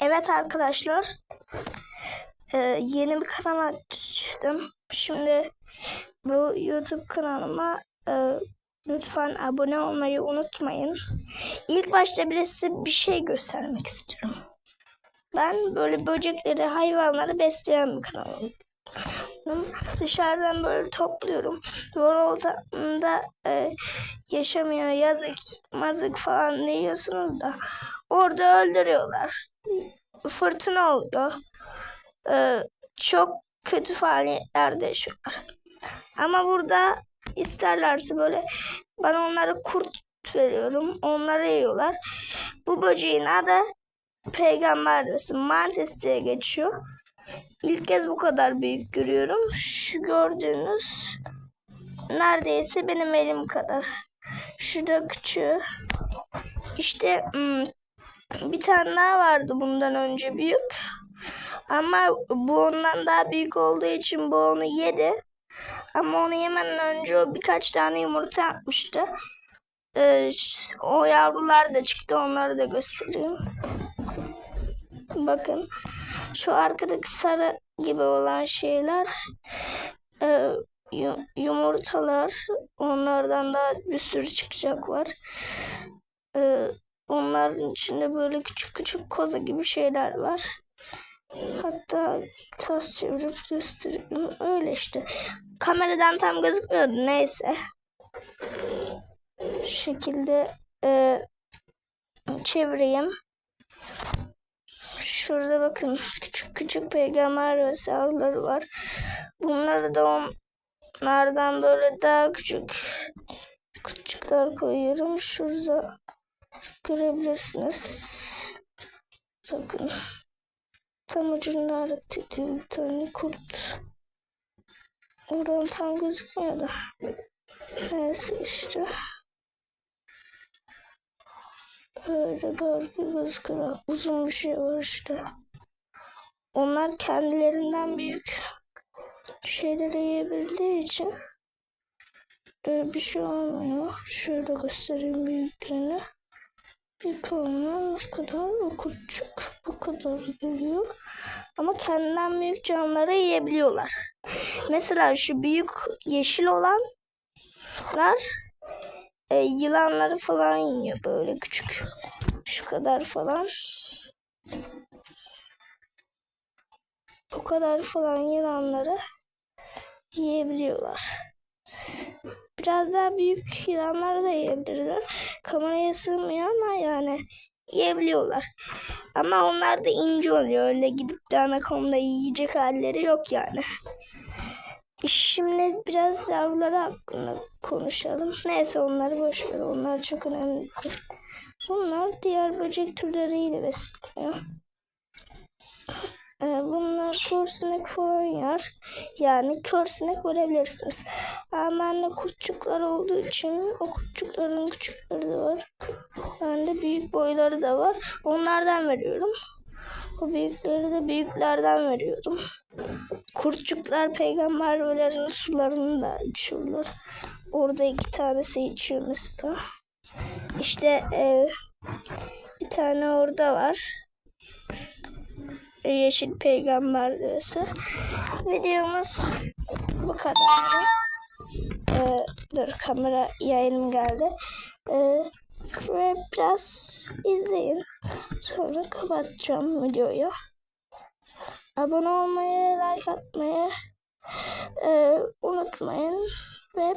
Evet arkadaşlar. Ee, yeni bir kanal açtım. Şimdi bu YouTube kanalıma e, lütfen abone olmayı unutmayın. İlk başta bir de size bir şey göstermek istiyorum. Ben böyle böcekleri, hayvanları besleyen bir kanalım. Dışarıdan böyle topluyorum. Duvar ortamında e, yaşamıyor yazık mazık falan diyorsunuz da orada öldürüyorlar. Fırtına oluyor. E, çok kötü faaliyetlerde yaşıyorlar. Ama burada isterlerse böyle ben onlara kurt veriyorum. Onları yiyorlar. Bu böceğin adı peygamber arası mantis diye geçiyor. İlk kez bu kadar büyük görüyorum. Şu gördüğünüz neredeyse benim elim kadar. Şurada küçüğü. İşte hmm, bir tane daha vardı bundan önce büyük. Ama bu ondan daha büyük olduğu için bu onu yedi. Ama onu yemeden önce o birkaç tane yumurta atmıştı. Ee, o yavrular da çıktı. Onları da göstereyim. Bakın. Şu arkadaki sarı gibi olan şeyler e, yu- yumurtalar. Onlardan daha bir sürü çıkacak var. E, onların içinde böyle küçük küçük koza gibi şeyler var. Hatta tas çevirip göstereyim. Öyle işte. Kameradan tam gözükmüyordu. Neyse. Şu şekilde e, çevireyim. Şurada bakın küçük küçük peygamber ve sağları var. Bunları da onlardan böyle daha küçük küçükler koyuyorum. Şurada görebilirsiniz. Bakın. Tam ucunda hareket ediyor bir tane kurt. Oradan tam gözükmüyor da. Neyse işte. Böyle belki gözüküyor. Uzun bir şey var işte. Onlar kendilerinden büyük şeyleri yiyebildiği için e, bir şey olmuyor. Şöyle göstereyim büyüklerini. Büyük olmuyor. Bu kadar bu küçük. Bu kadar geliyor. Ama kendinden büyük canlıları yiyebiliyorlar. Mesela şu büyük yeşil olanlar e, yılanları falan yiyor böyle küçük. Şu kadar falan. O kadar falan yılanları yiyebiliyorlar. Biraz daha büyük yılanları da yiyebilirler. Kameraya sığmıyor ama yani yiyebiliyorlar. Ama onlar da ince oluyor. Öyle gidip de anakonda yiyecek halleri yok yani. Şimdi biraz yavruları hakkında konuşalım. Neyse onları boş ver. Onlar çok önemli. Bunlar diğer böcek türleriyle besleniyor. Ee, bunlar kursinek falan yer. Yani körsinek verebilirsiniz. Ama bende kurtçuklar olduğu için o kurtçukların küçükleri de var. Bende büyük boyları da var. Onlardan veriyorum. O büyükleri de büyüklerden veriyorum. Kurtçuklar peygamberlerin sularını da içiyorlar. Orada iki tanesi içiyor mesela. İşte e, bir tane orada var. Yeşil peygamber diyorsa. Videomuz bu kadar. E, dur kamera yayınım geldi. E, ve biraz izleyin. Sonra kapatacağım videoyu. Abone olmayı, like atmayı e, unutmayın. Ve